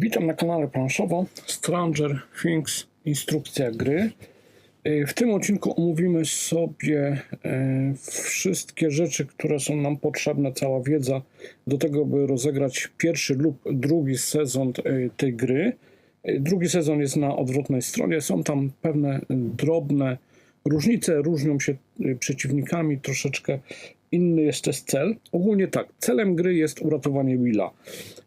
Witam na kanale planszowo Stranger Things Instrukcja gry. Y, W tym odcinku omówimy sobie e, wszystkie rzeczy, które są nam potrzebne, cała wiedza do tego, by rozegrać pierwszy lub drugi sezon e, tej gry. Drugi sezon jest na odwrotnej stronie, są tam pewne drobne różnice, różnią się przeciwnikami, troszeczkę inny jest też cel. Ogólnie tak, celem gry jest uratowanie Willa.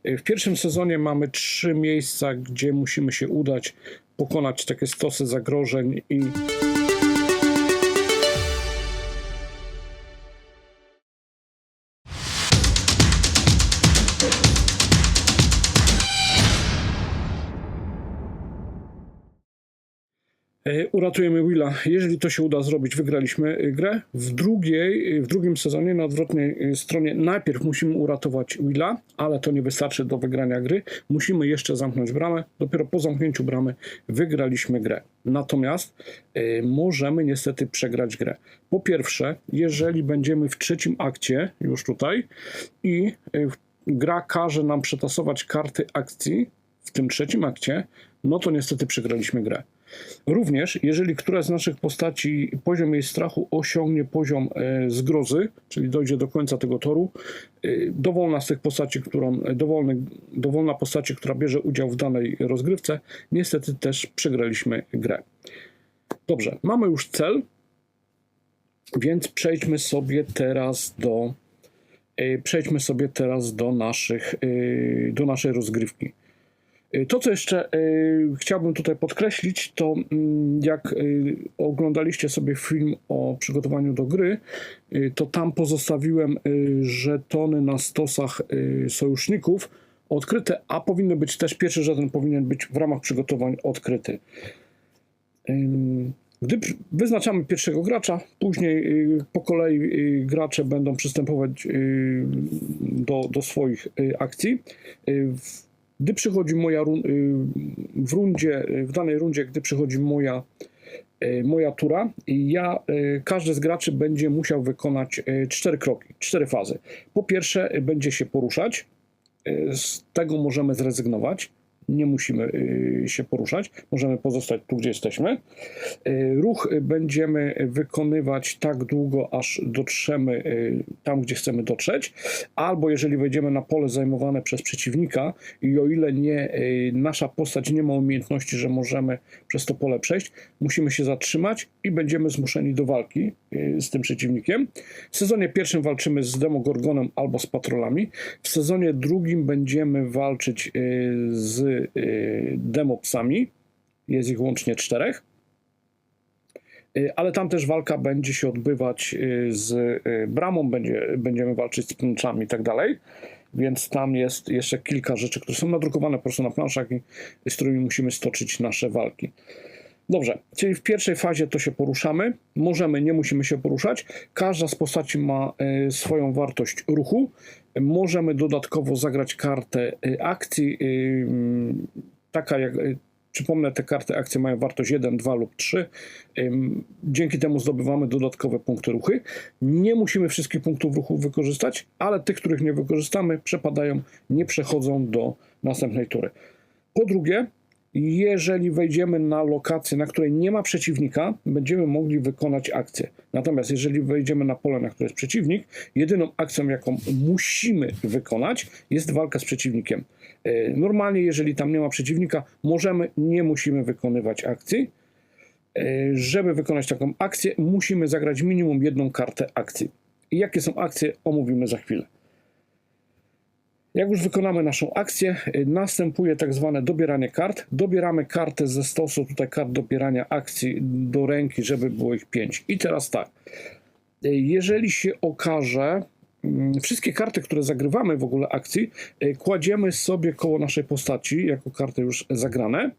E, W pierwszym sezonie mamy trzy miejsca, gdzie musimy się udać, pokonać takie stosy zagrożeń i Uratujemy Willa. Jeżeli to się uda zrobić, wygraliśmy e, grę. W, drugiej, w drugim sezonie na odwrotnej e, stronie najpierw musimy uratować Willa, ale to nie wystarczy do wygrania gry. Musimy jeszcze zamknąć bramę. Dopiero po zamknięciu bramy wygraliśmy grę. Natomiast e, możemy niestety przegrać grę. Po pierwsze, jeżeli będziemy w trzecim akcie, już tutaj, i e, gra każe nam przetasować karty akcji w tym trzecim akcie, no to niestety przegraliśmy grę. Również, jeżeli któraś z naszych postaci, poziom jej strachu osiągnie poziom e, zgrozy, czyli dojdzie do końca tego toru, e, dowolna z tych postaci, którą, dowolny, dowolna postaci, która bierze udział w danej rozgrywce, niestety też przegraliśmy grę. Dobrze, mamy już cel, więc przejdźmy sobie teraz do e, przejdźmy sobie teraz do naszych e, do naszej rozgrywki. To, co jeszcze e, chciałbym tutaj podkreślić, to mm, jak e, oglądaliście sobie film o przygotowaniu do gry, e, to tam pozostawiłem żetony na stosach sojuszników odkryte, a powinny być też pierwszy żeton powinien być w ramach przygotowań odkryty. Gdy wyznaczamy pierwszego gracza, później po kolei gracze będą przystępować do, do swoich akcji. Gdy przychodzi moja y, w rundzie, y, w danej rundzie, gdy przychodzi moja, y, moja tura, ja, każdy z graczy będzie musiał wykonać cztery kroki, cztery fazy. Po pierwsze, będzie się poruszać. Z tego możemy zrezygnować. Nie musimy y, się poruszać, możemy pozostać tu, gdzie jesteśmy. Y, Ruch będziemy wykonywać tak długo, aż dotrzemy y, tam, gdzie chcemy dotrzeć, albo jeżeli wejdziemy na pole zajmowane przez przeciwnika i o ile nie, nasza postać nie ma umiejętności, że możemy przez to pole przejść, musimy się zatrzymać i będziemy zmuszeni do walki z tym przeciwnikiem. W sezonie pierwszym walczymy z Demogorgonem albo z patrolami. W sezonie drugim będziemy walczyć y, y, demopsami. Jest ich łącznie czterech. Y, Ale tam też walka będzie się odbywać y, z bramą, będzie, będziemy walczyć z planczami i tak dalej. Więc tam jest jeszcze kilka rzeczy, które są nadrukowane po prostu na planszach i z którymi musimy stoczyć nasze walki. Dobrze, czyli w pierwszej fazie to się poruszamy. Możemy, nie musimy się poruszać. Każda z postaci ma swoją wartość ruchu. Możemy dodatkowo zagrać kartę y, akcji, y, mm, taka jak. y, Przypomnę, te karty akcji mają wartość 1, 2 lub 3. Ym, Dzięki temu zdobywamy dodatkowe punkty ruchy. Nie musimy wszystkich punktów ruchu wykorzystać, ale tych, których nie wykorzystamy, przepadają, nie przechodzą do następnej tury. Po drugie, jeżeli wejdziemy na lokację, na której nie ma przeciwnika, będziemy mogli wykonać akcję. Natomiast jeżeli wejdziemy na pole, na które jest przeciwnik, jedyną akcją, jaką musimy wykonać, jest walka z przeciwnikiem. E, Normalnie, jeżeli tam nie ma przeciwnika, możemy, nie musimy wykonywać akcji. E, Żeby wykonać taką akcję, musimy zagrać minimum jedną kartę akcji. Jakie są akcje, omówimy za chwilę. Jak już wykonamy naszą akcję, y, następuje tak zwane dobieranie kart. Dobieramy kartę ze stosu, tutaj kart dobierania akcji do ręki, żeby było ich 5. I teraz tak, y, jeżeli się okaże, mm, wszystkie karty, które zagrywamy w ogóle akcji, y, kładziemy sobie koło naszej postaci, jako karty już zagrane.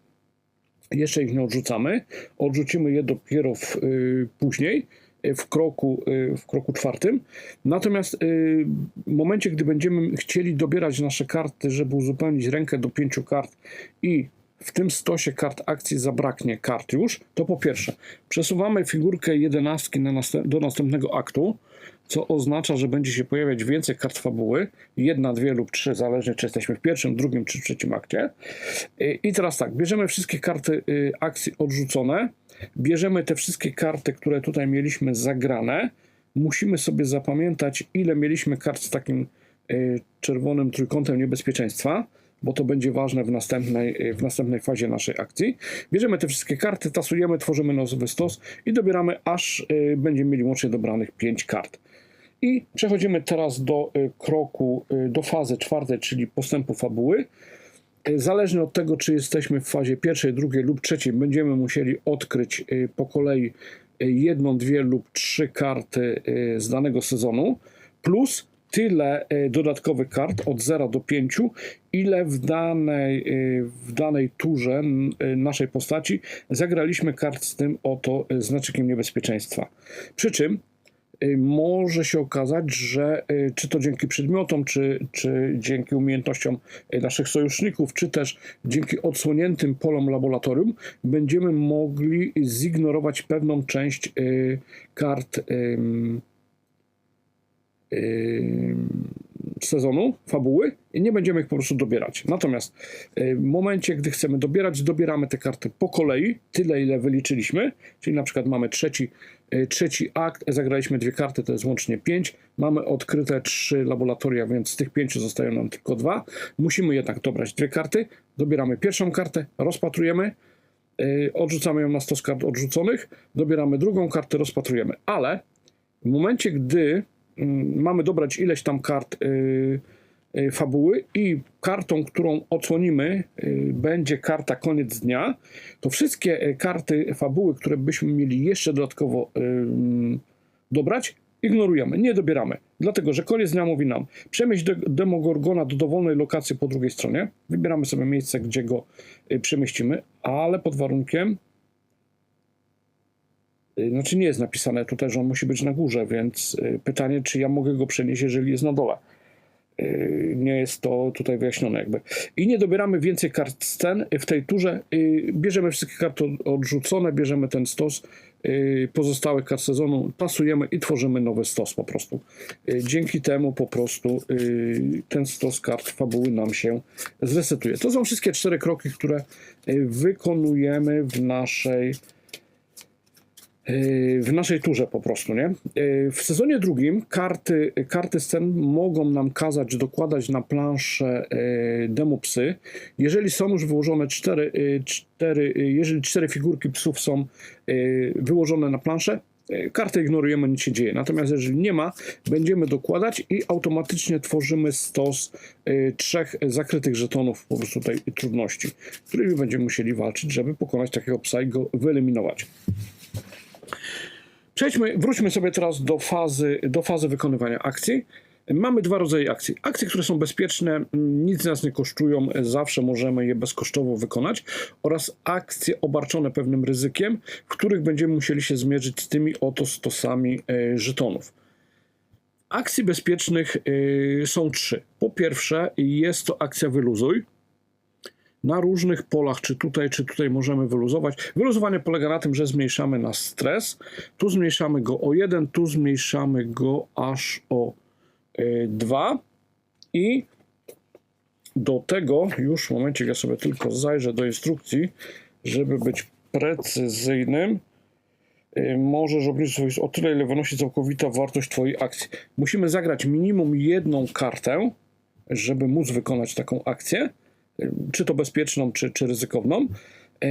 Jeszcze ich nie odrzucamy. Odrzucimy je dopiero w, później, w kroku, y, w kroku czwartym. Natomiast y, w momencie, gdy będziemy chcieli dobierać nasze karty, żeby uzupełnić rękę do pięciu kart i w tym stosie kart akcji zabraknie kart już, to po pierwsze przesuwamy figurkę jedenastki na następ, do następnego aktu. co oznacza, że będzie się pojawiać więcej kart fabuły, jedna, dwie lub trzy, zależnie czy jesteśmy w pierwszym, drugim czy trzecim akcie. Y, I teraz tak, bierzemy wszystkie karty akcji odrzucone, bierzemy te wszystkie karty, które tutaj mieliśmy zagrane, musimy sobie zapamiętać, ile mieliśmy kart z takim y, czerwonym trójkątem niebezpieczeństwa, bo to będzie ważne w następnej, y, w następnej fazie naszej akcji. Bierzemy te wszystkie karty, tasujemy, tworzymy nowy stos i dobieramy, aż y, będziemy mieli łącznie dobranych 5 kart. I przechodzimy teraz do kroku, do fazy czwartej, czyli postępu fabuły. Zależnie od tego, czy jesteśmy w fazie pierwszej, drugiej lub trzeciej, będziemy musieli odkryć y, po kolei y, jedną, dwie lub trzy karty y, z danego sezonu, plus tyle dodatkowych kart od 0 do 5, ile w danej, w danej turze naszej postaci zagraliśmy kart z tym oto znaczkiem niebezpieczeństwa. Przy czym może się okazać, że y, czy to dzięki przedmiotom, czy, czy dzięki umiejętnościom y, naszych sojuszników, czy też dzięki odsłoniętym polom laboratorium, będziemy mogli zignorować pewną część y, kart sezonu, fabuły i nie będziemy ich po prostu dobierać. Natomiast y, w momencie, gdy chcemy dobierać, dobieramy te karty po kolei, tyle ile wyliczyliśmy, czyli na przykład mamy trzeci, y, trzeci akt, zagraliśmy dwie karty, to jest łącznie pięć, mamy odkryte trzy laboratoria, więc z tych pięciu zostają nam tylko dwa. Musimy jednak dobrać dwie karty, dobieramy pierwszą kartę, rozpatrujemy, y, odrzucamy ją na stos kart odrzuconych, dobieramy drugą kartę, rozpatrujemy, ale w momencie, gdy mamy dobrać ileś tam kart y, y, fabuły i kartą, którą odsłonimy, y, będzie karta koniec dnia, to wszystkie karty fabuły, które byśmy mieli jeszcze dodatkowo dobrać, ignorujemy, nie dobieramy. Dlatego, że koniec dnia mówi nam przemieść de- Demogorgona do dowolnej lokacji po drugiej stronie. Wybieramy sobie miejsce, gdzie go przemieścimy, ale pod warunkiem, Znaczy nie jest napisane tutaj, że on musi być na górze, więc y, pytanie, czy ja mogę go przenieść, jeżeli jest na dole. Y, Nie jest to tutaj wyjaśnione jakby. I nie dobieramy więcej kart scen w tej turze. y, Bierzemy wszystkie karty od- odrzucone, bierzemy ten stos y, pozostałych kart sezonu, pasujemy i tworzymy nowy stos po prostu. Y, Dzięki temu po prostu y, ten stos kart fabuły nam się zresetuje. To są wszystkie cztery kroki, które y, wykonujemy w naszej w naszej turze po prostu, nie? Yy, W sezonie drugim karty, karty scen mogą nam kazać dokładać na planszę yy, demopsy. Jeżeli są już wyłożone cztery, yy, cztery, yy, jeżeli cztery figurki psów są yy, wyłożone na planszę, yy, kartę ignorujemy, nic się dzieje. Natomiast jeżeli nie ma, będziemy dokładać i automatycznie tworzymy stos yy, trzech zakrytych żetonów po prostu tej trudności, którymi będziemy musieli walczyć, żeby pokonać takiego psa i go wyeliminować. Przejdźmy, wróćmy sobie teraz do fazy, do fazy wykonywania akcji. Mamy dwa rodzaje akcji. Akcje, które są bezpieczne, nic nas nie kosztują, zawsze możemy je bezkosztowo wykonać, oraz akcje obarczone pewnym ryzykiem, w których będziemy musieli się zmierzyć z tymi oto stosami e, żetonów. Akcji bezpiecznych e, są trzy. Po pierwsze, jest to akcja wyluzuj na różnych polach, czy tutaj, czy tutaj możemy wyluzować. Wyluzowanie polega na tym, że zmniejszamy nasz stres. Tu zmniejszamy go o 1, tu zmniejszamy go aż o 2 i do tego już w momencie, ja sobie tylko zajrzę do instrukcji, żeby być precyzyjnym, y, możesz obliczyć o tyle, ile wynosi całkowita wartość Twojej akcji. Musimy zagrać minimum jedną kartę, żeby móc wykonać taką akcję czy to bezpieczną, czy, czy ryzykowną. E,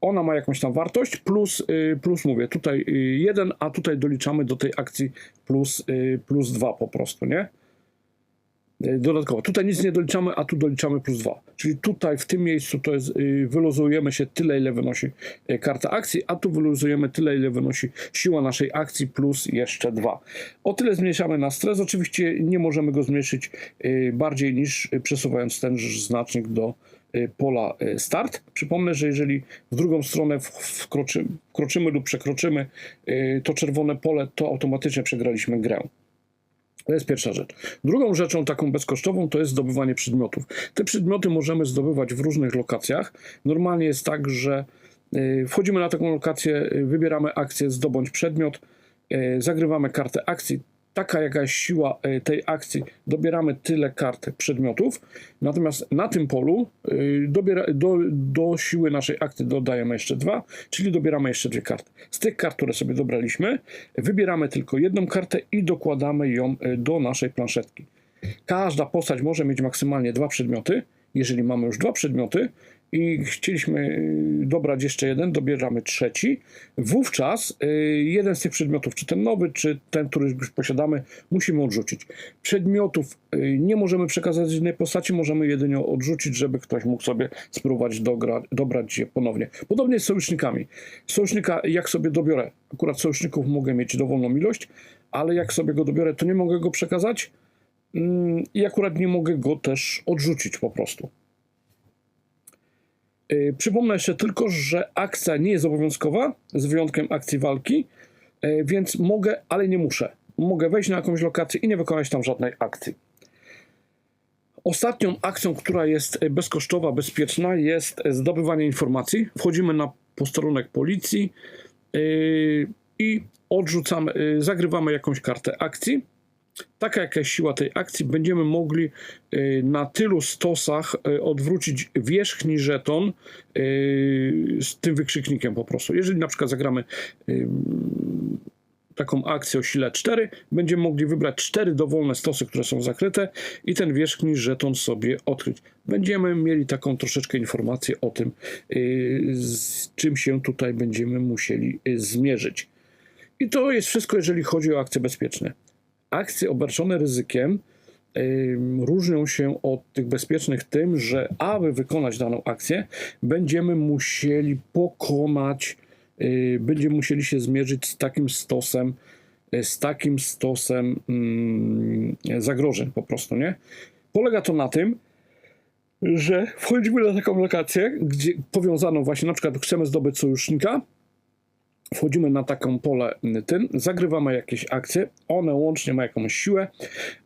Ona ma jakąś tam wartość, plus, y, plus mówię, tutaj y, jeden, a tutaj doliczamy do tej akcji plus, plus dwa po prostu, nie? Y, Dodatkowo. Tutaj nic nie doliczamy, a tu doliczamy plus dwa. Czyli tutaj w tym miejscu to jest, y, wyluzujemy się tyle, ile wynosi y, karta akcji, a tu wyluzujemy tyle, ile wynosi siła naszej akcji plus jeszcze dwa. O tyle zmniejszamy na stres. Oczywiście nie możemy go zmniejszyć y, bardziej niż y, przesuwając ten znacznik do pola start. Przypomnę, że jeżeli w drugą stronę wkroczy, wkroczymy lub przekroczymy to czerwone pole, to automatycznie przegraliśmy grę. To jest pierwsza rzecz. Drugą rzeczą taką bezkosztową to jest zdobywanie przedmiotów. Te przedmioty możemy zdobywać w różnych lokacjach. Normalnie jest tak, że y, wchodzimy na taką lokację, y, wybieramy akcję zdobądź przedmiot, e, zagrywamy kartę akcji. Taka jaka jest siła e, tej akcji, dobieramy tyle kart przedmiotów. Natomiast na tym polu e, dobiera, do, do siły naszej akcji dodajemy jeszcze dwa, czyli dobieramy jeszcze dwie karty. Z tych kart, które sobie dobraliśmy, wybieramy tylko jedną kartę i dokładamy ją e, do naszej planszetki. Każda postać może mieć maksymalnie dwa przedmioty. Jeżeli mamy już dwa przedmioty i chcieliśmy y, dobrać jeszcze jeden, dobieramy trzeci. Wówczas y, jeden z tych przedmiotów, czy ten nowy, czy ten, który już posiadamy, musimy odrzucić. Przedmiotów y, nie możemy przekazać innej postaci, możemy jedynie odrzucić, żeby ktoś mógł sobie spróbować dogra, dobrać je ponownie. Podobnie z sojusznikami. Sojusznika, jak sobie dobiorę, akurat sojuszników mogę mieć dowolną ilość, ale jak sobie go dobiorę, to nie mogę go przekazać mm, i akurat nie mogę go też odrzucić po prostu. Yy, Przypomnę jeszcze tylko, że akcja nie jest obowiązkowa, z wyjątkiem akcji walki, yy, więc mogę, ale nie muszę. Mogę wejść na jakąś lokację i nie wykonać tam żadnej akcji. Ostatnią akcją, która jest yy, bezkosztowa, bezpieczna, jest zdobywanie informacji. Wchodzimy na posterunek policji i odrzucamy, zagrywamy jakąś kartę akcji taka jakaś siła tej akcji, będziemy mogli y, na tylu stosach y, odwrócić wierzchni żeton y, z tym wykrzyknikiem po prostu. Jeżeli na przykład zagramy taką akcję o sile 4, będziemy mogli wybrać cztery dowolne stosy, które są zakryte i ten wierzchni żeton sobie odkryć. Będziemy mieli taką troszeczkę informację o tym, z czym się tutaj będziemy musieli zmierzyć. I to jest wszystko, jeżeli chodzi o akcje bezpieczne akcje obarczone ryzykiem różnią się od tych bezpiecznych tym, że aby wykonać daną akcję, będziemy musieli pokonać, yy, będziemy musieli się zmierzyć z takim stosem, yy, z takim stosem yy, zagrożeń po prostu, nie? Polega to na tym, że wchodzimy na taką lokację, gdzie powiązaną właśnie, na przykład chcemy zdobyć sojusznika, wchodzimy na taką pole ten, zagrywamy jakieś akcje, one łącznie mają jakąś siłę.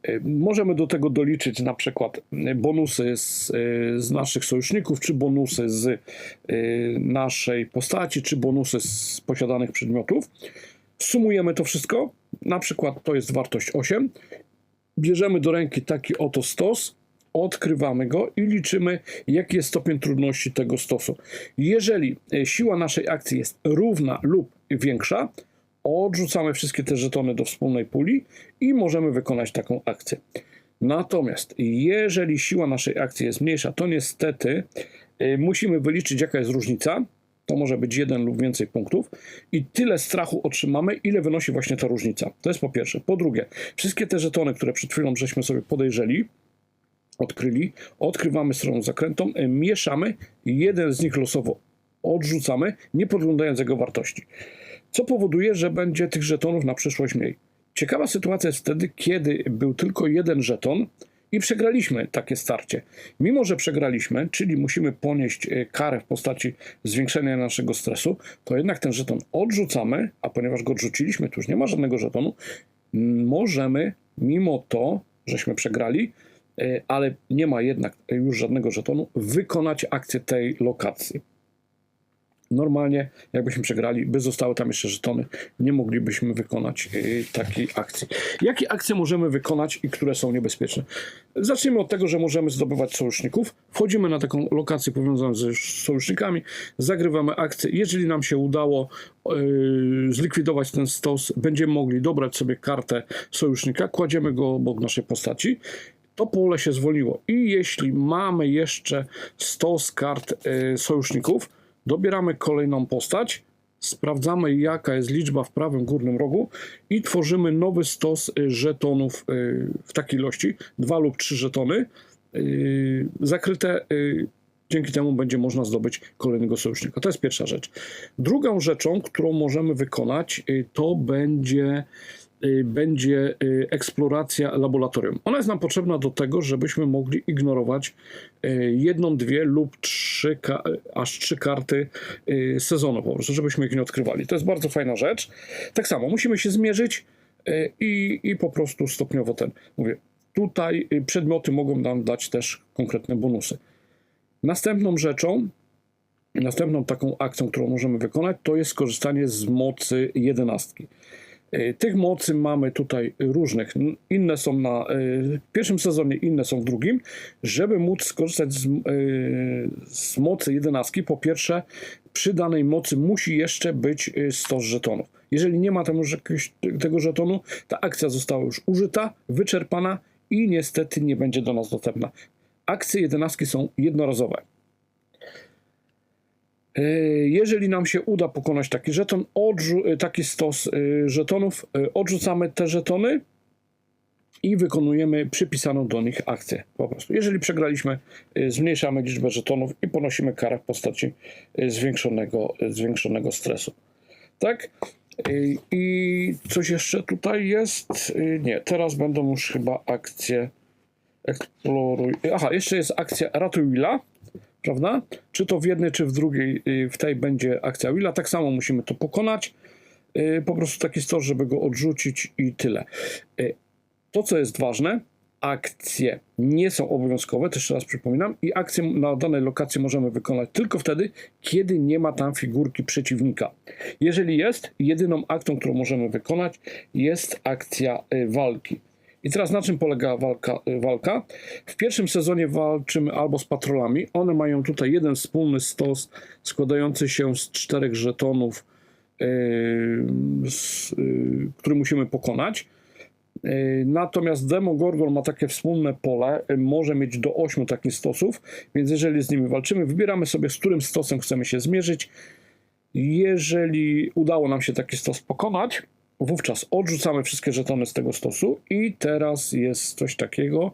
Y, Możemy do tego doliczyć na przykład bonusy z, y, z naszych sojuszników, czy bonusy z naszej postaci, czy bonusy z posiadanych przedmiotów. Sumujemy to wszystko, na przykład to jest wartość 8. Bierzemy do ręki taki oto stos, odkrywamy go i liczymy, jaki jest stopień trudności tego stosu. Jeżeli e, siła naszej akcji jest równa lub większa, odrzucamy wszystkie te żetony do wspólnej puli i możemy wykonać taką akcję. Natomiast jeżeli siła naszej akcji jest mniejsza, to niestety y, musimy wyliczyć, jaka jest różnica. To może być jeden lub więcej punktów, i tyle strachu otrzymamy, ile wynosi właśnie ta różnica. To jest po pierwsze. Po drugie, wszystkie te żetony, które przed chwilą żeśmy sobie podejrzeli, odkryli, odkrywamy stroną zakrętą, y, mieszamy, jeden z nich losowo odrzucamy, nie podglądając jego wartości. Co powoduje, że będzie tych żetonów na przyszłość mniej. Ciekawa sytuacja jest wtedy, kiedy był tylko jeden żeton i przegraliśmy takie starcie. Mimo, że przegraliśmy, czyli musimy ponieść e, karę w postaci zwiększenia naszego stresu, to jednak ten żeton odrzucamy, a ponieważ go odrzuciliśmy, tu już nie ma żadnego żetonu, możemy mimo to, żeśmy przegrali, e, ale nie ma jednak już żadnego żetonu, wykonać akcję tej lokacji. Normalnie, jakbyśmy przegrali, by zostały tam jeszcze żetony, nie moglibyśmy wykonać y, takiej akcji. Jakie akcje możemy wykonać i które są niebezpieczne? Zacznijmy od tego, że możemy zdobywać sojuszników. Wchodzimy na taką lokację powiązaną z sojusznikami, zagrywamy akcję. Jeżeli nam się udało y, zlikwidować ten stos, będziemy mogli dobrać sobie kartę sojusznika, kładziemy go obok naszej postaci to pole się zwoliło. I jeśli mamy jeszcze stos kart y, sojuszników, dobieramy kolejną postać, sprawdzamy jaka jest liczba w prawym górnym rogu i tworzymy nowy stos y, żetonów y, w takiej ilości, dwa lub trzy żetony, zakryte. Dzięki temu będzie można zdobyć kolejnego sojusznika. To jest pierwsza rzecz. Drugą rzeczą, którą możemy wykonać, to będzie będzie y, eksploracja laboratorium. Ona jest nam potrzebna do tego, żebyśmy mogli ignorować y, jedną, dwie lub trzy, aż trzy karty y, sezonu po prostu, żebyśmy ich nie odkrywali. To jest bardzo fajna rzecz. Tak samo musimy się zmierzyć y, i, i po prostu stopniowo ten, mówię, tutaj y, przedmioty mogą nam dać też konkretne bonusy. Następną rzeczą, następną taką akcją, którą możemy wykonać, to jest skorzystanie z mocy jedenastki. Y, Tych mocy mamy tutaj różnych. Inne są na w pierwszym sezonie, inne są w drugim. Żeby móc skorzystać z, y, z mocy jedenastki, po pierwsze, przy danej mocy musi jeszcze być y, 100 żetonów. Jeżeli nie ma tam już jakiegoś tego żetonu, ta akcja została już użyta, wyczerpana i niestety nie będzie do nas dostępna. Akcje jedenastki są jednorazowe. E, Jeżeli nam się uda pokonać taki żeton, e, taki stos e, żetonów, odrzucamy te żetony i wykonujemy przypisaną do nich akcję. Po prostu. Jeżeli przegraliśmy, zmniejszamy liczbę żetonów i ponosimy karę w postaci zwiększonego, zwiększonego stresu. Tak? I coś jeszcze tutaj jest? Nie, teraz będą już chyba akcje eksploruj. Aha, jeszcze jest akcja Ratuj Willa prawda? Czy to w jednej, czy w drugiej, y, w tej będzie akcja Willa. Tak samo musimy to pokonać. Y, Po prostu taki stos, żeby go odrzucić i tyle. Y, To, co jest ważne, akcje nie są obowiązkowe, też raz przypominam, i akcje na danej lokacji możemy wykonać tylko wtedy, kiedy nie ma tam figurki przeciwnika. Jeżeli jest, jedyną akcją, którą możemy wykonać, jest akcja walki. I teraz na czym polega walka, y, walka? W pierwszym sezonie walczymy albo z patrolami. One mają tutaj jeden wspólny stos składający się z czterech żetonów, yy, z, yy, który musimy pokonać. Yy, Natomiast Demogorgon ma takie wspólne pole, yy, może mieć do 8 takich stosów, więc jeżeli z nimi walczymy, wybieramy sobie, z którym stosem chcemy się zmierzyć. Jeżeli udało nam się taki stos pokonać, wówczas odrzucamy wszystkie żetony z tego stosu i teraz jest coś takiego,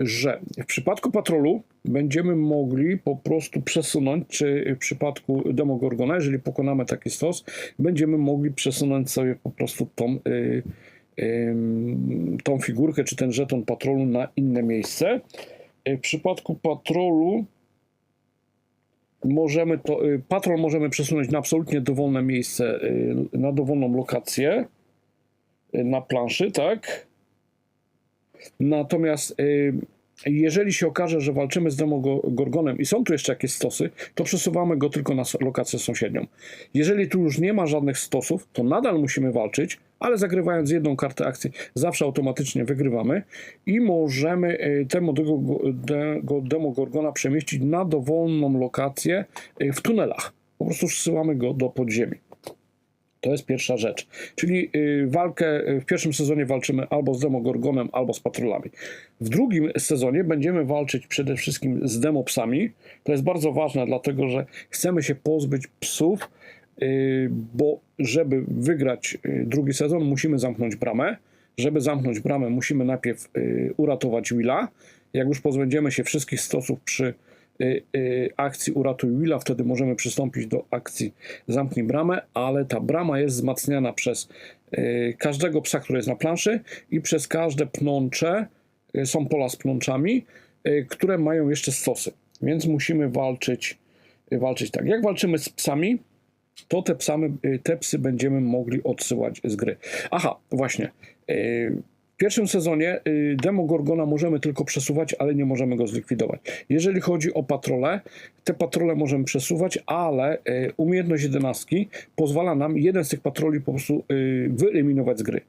że w przypadku patrolu będziemy mogli po prostu przesunąć, czy w przypadku Demogorgona, jeżeli pokonamy taki stos, będziemy mogli przesunąć sobie po prostu tą, y, ym, tą figurkę, czy ten żeton patrolu na inne miejsce. Y, W przypadku patrolu możemy to, y, możemy przesunąć na absolutnie dowolne miejsce, y, na dowolną lokację y, na planszy, tak? Natomiast jeżeli się okaże, że walczymy z Demogorgonem i są tu jeszcze jakieś stosy, to przesuwamy go tylko na lokację sąsiednią. Jeżeli tu już nie ma żadnych stosów, to nadal musimy walczyć, ale zagrywając jedną kartę akcji, zawsze automatycznie wygrywamy i możemy dego- tego Demogorgona przemieścić na dowolną lokację y, w tunelach. Po prostu zsyłamy go do podziemi. To jest pierwsza rzecz. Czyli y, walkę w pierwszym sezonie walczymy albo z Demogorgonem, albo z patrolami. W drugim sezonie będziemy walczyć przede wszystkim z demopsami. To jest bardzo ważne, dlatego że chcemy się pozbyć psów, bo żeby wygrać y, drugi sezon, musimy zamknąć bramę. Żeby zamknąć bramę, musimy najpierw y, uratować Willa. Jak już pozbędziemy się wszystkich stosów przy y, y, akcji Uratuj Willa, wtedy możemy przystąpić do akcji Zamknij bramę, ale ta brama jest wzmacniana przez y, każdego psa, który jest na planszy i przez każde pnącze, y, są pola z pnączami, y, które mają jeszcze stosy. Więc musimy walczyć, y, walczyć tak. Jak walczymy z psami, to te, psamy, y, te psy będziemy mogli odsyłać z gry. Aha, właśnie. y, W pierwszym sezonie y, Demogorgona możemy tylko przesuwać, ale nie możemy go zlikwidować. Jeżeli chodzi o patrole, te patrole możemy przesuwać, ale umiejętność jedenastki pozwala nam jeden z tych patroli po prostu wyeliminować z gry.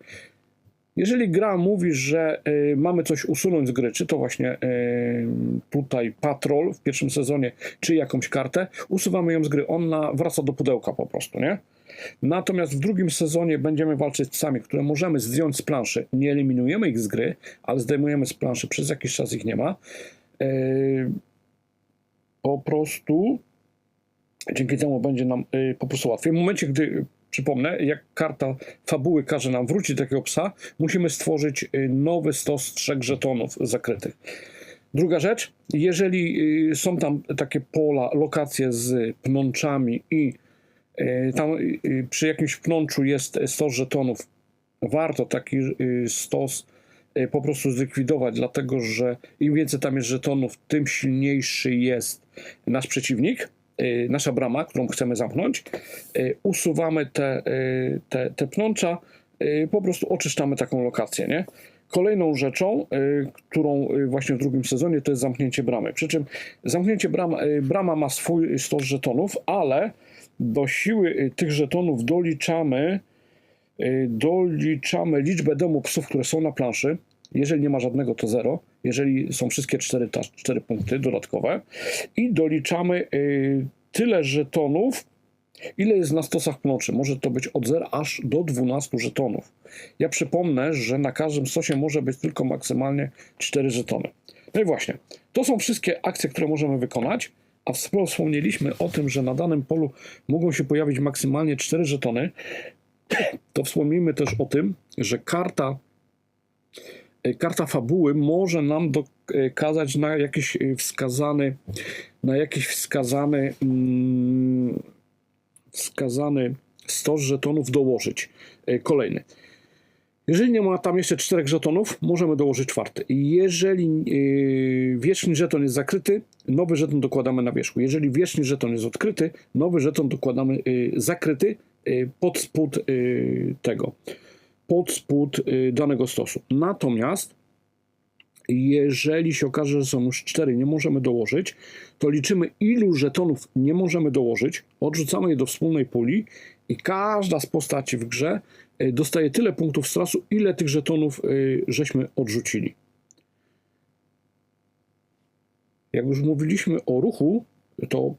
Jeżeli gra mówi, że y, mamy coś usunąć z gry, czy to właśnie y, tutaj patrol w pierwszym sezonie, czy jakąś kartę, usuwamy ją z gry. Ona wraca do pudełka po prostu, nie? Natomiast w drugim sezonie będziemy walczyć z psami, które możemy zdjąć z planszy. Nie eliminujemy ich z gry, ale zdejmujemy z planszy, przez jakiś czas ich nie ma. Y, po prostu dzięki temu będzie nam y, po prostu łatwiej. W momencie, gdy przypomnę, jak karta fabuły każe nam wrócić do takiego psa, musimy stworzyć y, nowy stos trzech żetonów zakrytych. Druga rzecz, jeżeli y, są tam takie pola, lokacje z pnączami i y, tam przy jakimś pnączu jest stos żetonów, warto taki stos po prostu zlikwidować, dlatego że im więcej tam jest żetonów, tym silniejszy jest nasz przeciwnik, nasza brama, którą chcemy zamknąć. Y, Usuwamy te, y, te, te pnącza, y, po prostu oczyszczamy taką lokację, nie? Kolejną rzeczą, y, którą y, właśnie w drugim sezonie, to jest zamknięcie bramy. Przy czym zamknięcie brama, y, brama ma swój stos żetonów, ale do siły y, tych żetonów doliczamy Y, Doliczamy liczbę demopsów, które są na planszy. Jeżeli nie ma żadnego, to zero. Jeżeli są wszystkie cztery, to cztery punkty dodatkowe. I doliczamy y, tyle żetonów, ile jest na stosach pnoczy. Może to być od 0 aż do 12 żetonów. Ja przypomnę, że na każdym stosie może być tylko maksymalnie 4 żetony. No i właśnie, to są wszystkie akcje, które możemy wykonać, a wspo- wspomnieliśmy o tym, że na danym polu mogą się pojawić maksymalnie 4 żetony. To wspomnijmy też o tym, że karta karta fabuły może nam dokazać na jakiś e, wskazany na jakiś wskazany mm, wskazany stos żetonów dołożyć e, kolejny. Jeżeli nie ma tam jeszcze czterech żetonów, możemy dołożyć czwarty. Jeżeli yy, wierzchni żeton jest zakryty, nowy żeton dokładamy na wierzchu. Jeżeli wierzchni żeton jest odkryty, nowy żeton dokładamy yy, zakryty yy, pod spód tego, pod spód yy, danego stosu. Natomiast jeżeli się okaże, że są już cztery, nie możemy dołożyć, to liczymy ilu żetonów nie możemy dołożyć, odrzucamy je do wspólnej puli i każda z postaci w grze y, dostaje tyle punktów strasu, ile tych żetonów y, żeśmy odrzucili. Jak już mówiliśmy o ruchu, to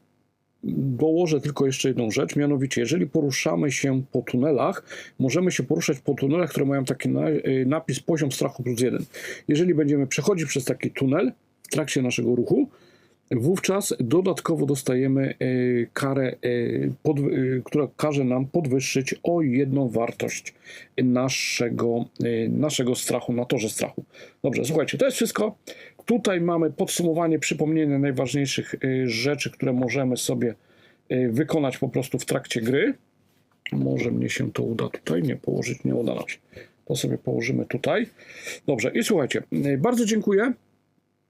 dołożę tylko jeszcze jedną rzecz, mianowicie jeżeli poruszamy się po tunelach, możemy się poruszać po tunelach, które mają taki na, y, napis poziom strachu plus jeden. Jeżeli będziemy przechodzić przez taki tunel w trakcie naszego ruchu, wówczas dodatkowo dostajemy y, karę, y, pod, która każe nam podwyższyć o jedną wartość naszego, naszego strachu na torze strachu. Dobrze, słuchajcie, to jest wszystko. Tutaj mamy podsumowanie, przypomnienie najważniejszych y, rzeczy, które możemy sobie y, wykonać po prostu w trakcie gry. Może mnie się to uda tutaj, nie położyć, nie uda nam się. To sobie położymy tutaj. Dobrze, i słuchajcie, y, bardzo dziękuję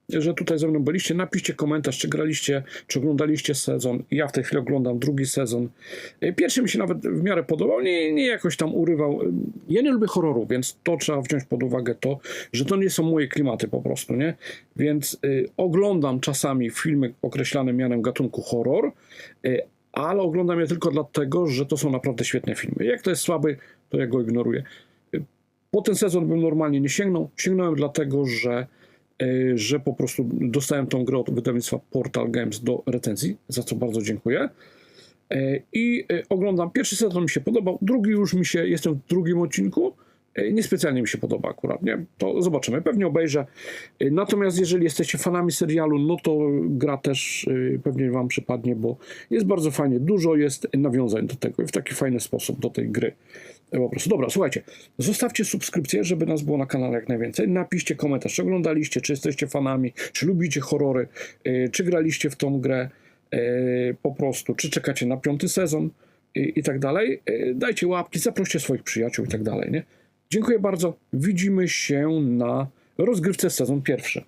że tutaj ze mną byliście. Napiszcie komentarz, czy graliście, czy oglądaliście sezon. Ja w tej chwili oglądam drugi sezon. Y, Pierwszy mi się nawet w miarę podobał, nie, nie jakoś tam urywał. Y, Ja nie lubię horroru, więc to trzeba wziąć pod uwagę to, że to nie są moje klimaty po prostu, nie? Więc y, oglądam czasami filmy określane mianem gatunku horror, y, ale oglądam je tylko dlatego, że to są naprawdę świetne filmy. Jak to jest słaby, to ja go ignoruję. Po ten sezon bym normalnie nie sięgnął. Sięgnąłem dlatego, że że po prostu dostałem tą grę od wydawnictwa Portal Games do recenzji, za co bardzo dziękuję. Y, I y, oglądam, pierwszy sezon mi się podobał, drugi już mi się, jestem w drugim odcinku, niespecjalnie mi się podoba akurat, nie? To zobaczymy, pewnie obejrzę. Natomiast jeżeli jesteście fanami serialu, no to gra też pewnie wam przypadnie, bo jest bardzo fajnie, dużo jest nawiązań do tego i w taki fajny sposób do tej gry. Po prostu. Dobra, słuchajcie, zostawcie subskrypcję, żeby nas było na kanale jak najwięcej. Napiszcie komentarz, czy oglądaliście, czy jesteście fanami, czy lubicie horrory, yy, czy graliście w tą grę yy, po prostu, czy czekacie na piąty sezon yy, i tak dalej. Dajcie łapki, zaproście swoich przyjaciół i tak dalej. Nie? Dziękuję bardzo. Widzimy się na rozgrywce sezon pierwszy.